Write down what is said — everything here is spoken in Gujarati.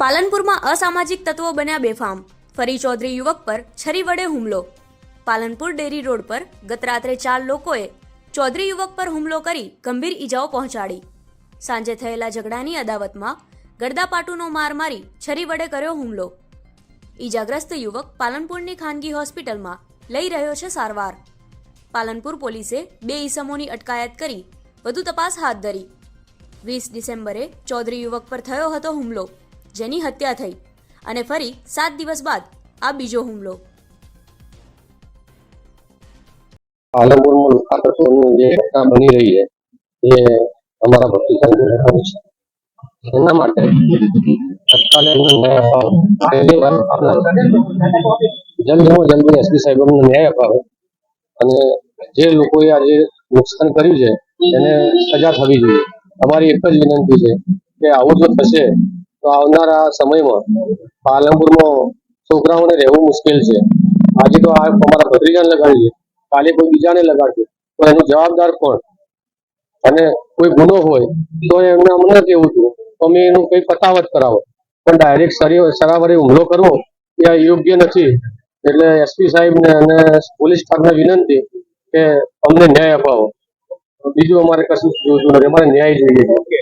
પાલનપુરમાં અસામાજિક તત્વો બન્યા બેફામ. ફરી ચૌધરી યુવક પર છરી વડે હુમલો. પાલનપુર ડેરી રોડ પર ગત રાત્રે ચાર લોકોએ ચૌધરી યુવક પર હુમલો કરી ગંભીર ઈજાઓ પહોંચાડી. સાંજે થયેલા ઝઘડાની અદાવતમાં ગરદાપાટુનો માર મારી છરી વડે કર્યો હુમલો. ઈજાગ્રસ્ત યુવક પાલનપુરની ખાનગી હોસ્પિટલમાં લઈ રહ્યો છે સારવાર. પાલનપુર પોલીસે બે ઈસમોની અટકાયત કરી વધુ તપાસ હાથ ધરી. વીસ ડિસેમ્બરે ચૌધરી યુવક પર થયો હતો હુમલો. જેની હત્યા થઈ અને ફરી સાત દિવસ બાદ આ બીજો હુમલો. જે ઘટના બની રહી છે, એ અમારા ભક્તિસાઈ છે. એના માટે ન્યાય અપાવો. જલ્દીમાં જલ્દી એસપી સાહેબ અમને ન્યાય અપાવે. અને જે લોકોએ આજે નુકસાન કર્યું છે, એને સજા થવી જોઈએ. અમારી એક જ વિનંતી છે કે આવું જો થશે તો આવનારા સમયમાં પાલનપુરમાં છોકરાઓને રહેવું મુશ્કેલ છે. આજે તો આ અમારા ભત્રીજાને લગાડ્યું છે કાલે કોઈ બીજાને લગાડશે તો એનો જવાબદાર કોણ? અને કોઈ ગુનો હોય, તો એમને અમને કેવું હતું? અમે એનું કઈ પતાવત કરાવો. પણ ડાયરેક્ટ સરાવરે હુમલો કરવો એ યોગ્ય નથી. એટલે એસપી સાહેબને અને પોલીસ સ્ટાફને વિનંતી કે અમને ન્યાય અપાવો. બીજું અમારે કશું જોતું નથી. અમારે ન્યાય જોઈએ. છે